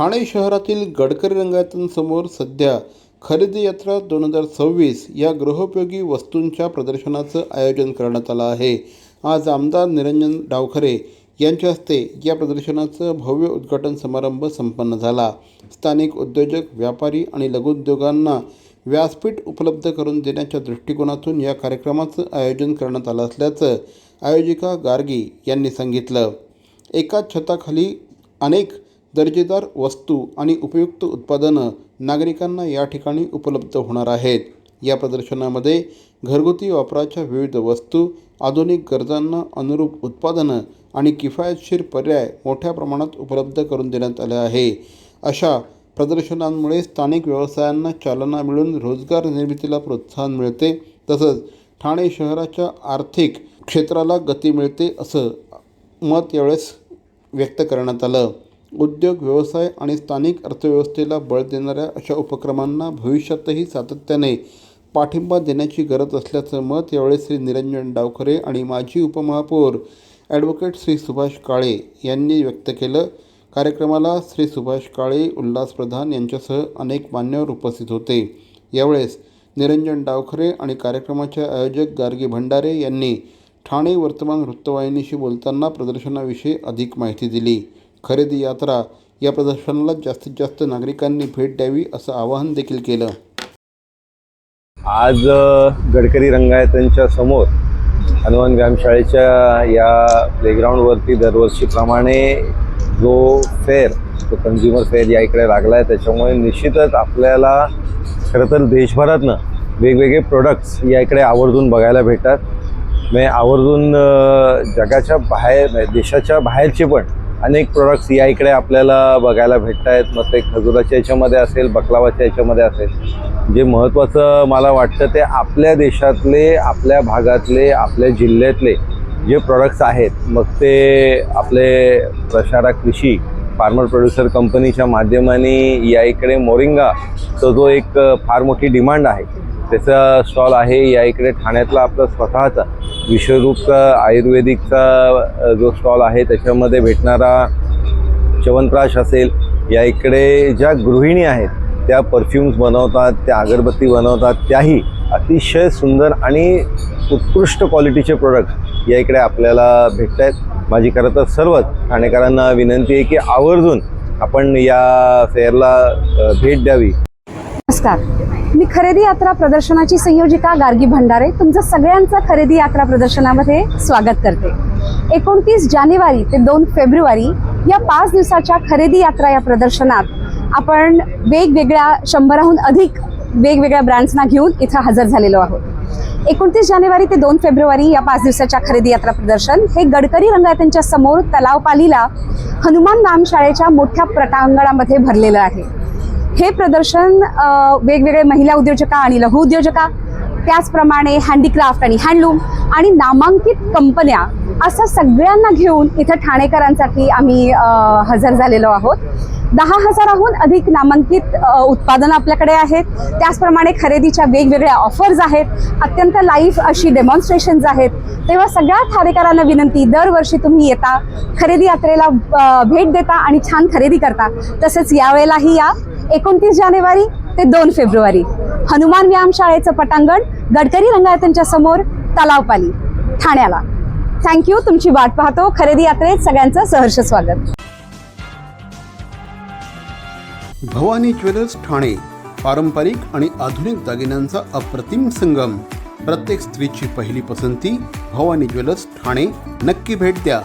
ठाणे शहरातील गडकरी रंगायतांसमोर सध्या खरेदी यात्रा दोन हजार सव्वीस या गृहोपयोगी वस्तूंच्या प्रदर्शनाचं आयोजन करण्यात आलं आहे. आज आमदार निरंजन डावखरे यांच्या हस्ते या प्रदर्शनाचं भव्य उद्घाटन समारंभ संपन्न झाला. स्थानिक उद्योजक व्यापारी आणि लघुउद्योगांना व्यासपीठ उपलब्ध करून देण्याच्या दृष्टिकोनातून या कार्यक्रमाचं आयोजन करण्यात आलं असल्याचं आयोजिका गार्गी यांनी सांगितलं. एकाच छताखाली अनेक दर्जेदार वस्तू आणि उपयुक्त उत्पादनं नागरिकांना या ठिकाणी उपलब्ध होणार आहेत. या प्रदर्शनामध्ये घरगुती वापराच्या विविध वस्तू आधुनिक गरजांना अनुरूप उत्पादनं आणि किफायतशीर पर्याय मोठ्या प्रमाणात उपलब्ध करून देण्यात आले आहे. अशा प्रदर्शनांमुळे स्थानिक व्यवसायांना चालना मिळून रोजगार निर्मितीला प्रोत्साहन मिळते तसंच ठाणे शहराच्या आर्थिक क्षेत्राला गती मिळते असं मत यावेळेस व्यक्त करण्यात आलं. उद्योग व्यवसाय आणि स्थानिक अर्थव्यवस्थेला बळ देणाऱ्या अशा उपक्रमांना भविष्यातही सातत्याने पाठिंबा देण्याची गरज असल्याचं मत यावेळी श्री निरंजन डावखरे आणि माजी उपमहापौर ॲडव्होकेट श्री सुभाष काळे यांनी व्यक्त केलं. कार्यक्रमाला श्री सुभाष काळे उल्हास प्रधान यांच्यासह अनेक मान्यवर उपस्थित होते. यावेळेस निरंजन डावखरे आणि कार्यक्रमाचे आयोजक गार्गी भंडारे यांनी ठाणे वर्तमान वृत्तवाहिनीशी बोलताना प्रदर्शनाविषयी अधिक माहिती दिली. खरेदी यात्रा या प्रदर्शनाला जास्तीत जास्त नागरिकांनी भेट द्यावी असं आवाहन देखील केलं. आज गडकरी रंगायतांच्या समोर हनुमान व्यायामशाळेच्या या प्लेग्राऊंडवरती दरवर्षीप्रमाणे जो फेअर तो कन्झ्युमर फेअर या इकडे लागला आहे त्याच्यामुळे निश्चितच आपल्याला खरं तर देशभरातनं वेगवेगळे प्रोडक्ट्स या इकडे आवर्जून बघायला भेटतात. म्हणजे आवर्जून जगाच्या बाहेर देशाच्या बाहेरचे पण अनेक प्रोडक्ट्स या इकडे आपल्याला बघायला भेटत आहेत मग ते खजुराच्या याच्यामध्ये असेल बकलावाच्या याच्यामध्ये असेल. जे महत्त्वाचं मला वाटतं ते आपल्या देशातले आपल्या भागातले आपल्या जिल्ह्यातले जे प्रोडक्ट्स आहेत मग ते आपले प्रशारा कृषी फार्मर प्रोड्युसर कंपनीच्या माध्यमाने या इकडे मोरिंगा तो जो एक फार मोठी डिमांड आहे. त्याचा स्टॉल आहे. या इकडे ठाण्यातला आपला स्वतःचा विश्वरूपचा आयुर्वेदिकचा जो स्टॉल आहे त्याच्यामध्ये भेटणारा च्यवनप्राश असेल या इकडे ज्या गृहिणी आहेत त्या परफ्युम्स बनवतात त्या अगरबत्ती बनवतात त्याही अतिशय सुंदर आणि उत्कृष्ट क्वालिटीचे प्रोडक्ट या इकडे आपल्याला भेटत आहेत माझी खरं तर सर्वच ठाणेकरांना विनंती आहे की आवर्जून आपण या फेअरला भेट द्यावी. नमस्कार. मी खरेदी यात्रा प्रदर्शनाची संयोजिका गार्गी भंडारे तुमचं सगळ्यांचं खरेदी यात्रा प्रदर्शनामध्ये स्वागत करते. एकोणतीस जानेवारी ते दोन फेब्रुवारी या पाच दिवसाच्या खरेदी यात्रा या प्रदर्शनात आपण वेगवेगळ्या शंभराहून अधिक वेगवेगळ्या ब्रँड्सना घेऊन इथं हजर झालेलो आहोत. एकोणतीस जानेवारी ते दोन फेब्रुवारी या पाच दिवसाच्या खरेदी यात्रा प्रदर्शन हे गडकरी रंगायतांच्या समोर तलावपालीला हनुमान नामशाळेच्या मोठ्या प्रटांगणामध्ये भरलेलं आहे. हे प्रदर्शन वेगवेगळे महिला उद्योजका आणि लघु उद्योजका त्याचप्रमाणे हँडीक्राफ्ट आणि हँडलूम आणि नामांकित कंपन्या असं सगळ्यांना घेऊन इथं ठाणेकरांसाठी आम्ही हजर झालेलो आहोत. दहा हजाराहून अधिक नामांकित उत्पादनं आपल्याकडे आहेत. त्याचप्रमाणे खरेदीच्या वेगवेगळ्या ऑफर्स आहेत. अत्यंत लाईफ अशी डेमॉन्स्ट्रेशन्स आहेत. तेव्हा सगळ्या ठाणेकरांना विनंती दरवर्षी तुम्ही येता खरेदी यात्रेला भेट देता आणि छान खरेदी करता. तसेच यावेळेलाही या. एकोणतीस जानेवारी ते दोन फेब्रुवारी. हनुमान व्यायामशाळेचं पटांगण गडकरी रंगायतांच्या समोर तलावपाली ठाण्याला. थँक्यू तुमची वाट पाहतो. खरेदी यात्रेत सगळ्यांचं सहर्ष स्वागत. भवानी ज्वेलर्स ठाणे पारंपरिक आणि आधुनिक दागिन्यांचा अप्रतिम संगम. प्रत्येक स्त्रीची पहिली पसंती भवानी ज्वेलर्स ठाणे. नक्की भेट द्या.